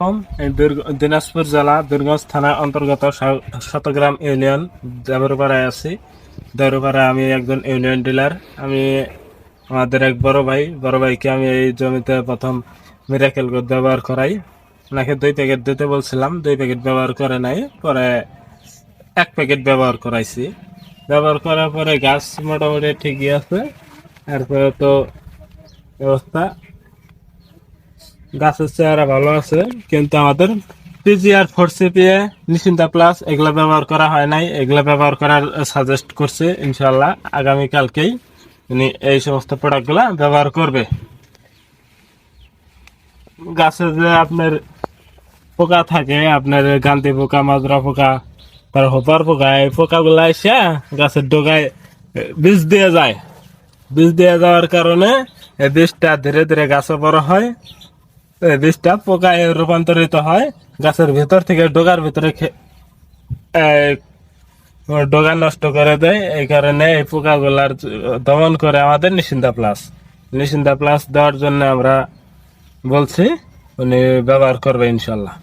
এই দিনাজপুর জেলা দুর্গঞ্জ থানা অন্তর্গত শতগ্রাম ইউনিয়ন দেবরপাড়ায় আছি। দেবরপাড়ায় আমি একজন ইউনিয়ন ডিলার আমি আমাদের এক বড় ভাই, বড় ভাইকে আমি এই জমিতে প্রথম মিরাকেল গোদ ব্যবহার করাই। ওনাকে দুই প্যাকেট দিতে বলছিলাম, দুই প্যাকেট ব্যবহার করে নাই, পরে এক প্যাকেট ব্যবহার করাইছি। ব্যবহার করার পরে গাছ মোটামুটি ঠিকই আছে। তারপরে তো ব্যবস্থা গাছের চেহারা ভালো আছে, কিন্তু আমাদের পিজিআর ফোর সিপিএ নিশ্চিন্তা প্লাস এগুলা ব্যবহার করা হয় নাই। এগুলা ব্যবহার করার সাজেস্ট করছে ইনশাল্লাহ আগামীকালকেই উনি এই সমস্ত প্রোডাক্টগুলা ব্যবহার করবে। গাছে যে আপনার পোকা থাকে, আপনার গান্তি পোকা, মাজরা পোকা, তার হোপার পোকা, এই পোকাগুলা এসে গাছের ডোগায় বীজ দিয়ে যায়। বীজ দিয়ে যাওয়ার কারণে এই বীজটা ধীরে ধীরে গাছে বড় হয় বীজটা পোকায় রূপান্তরিত হয়। গাছের ভিতর থেকে ডোগার ভিতরে ডোগা নষ্ট করে দেয়। এই কারণে এই পোকাগুলার দমন করে আমাদের নিশ্চিন্তা প্লাস। নিশ্চিন্তা প্লাস দেওয়ার জন্য আমরা বলছি, উনি ব্যবহার করবে ইনশাল্লাহ।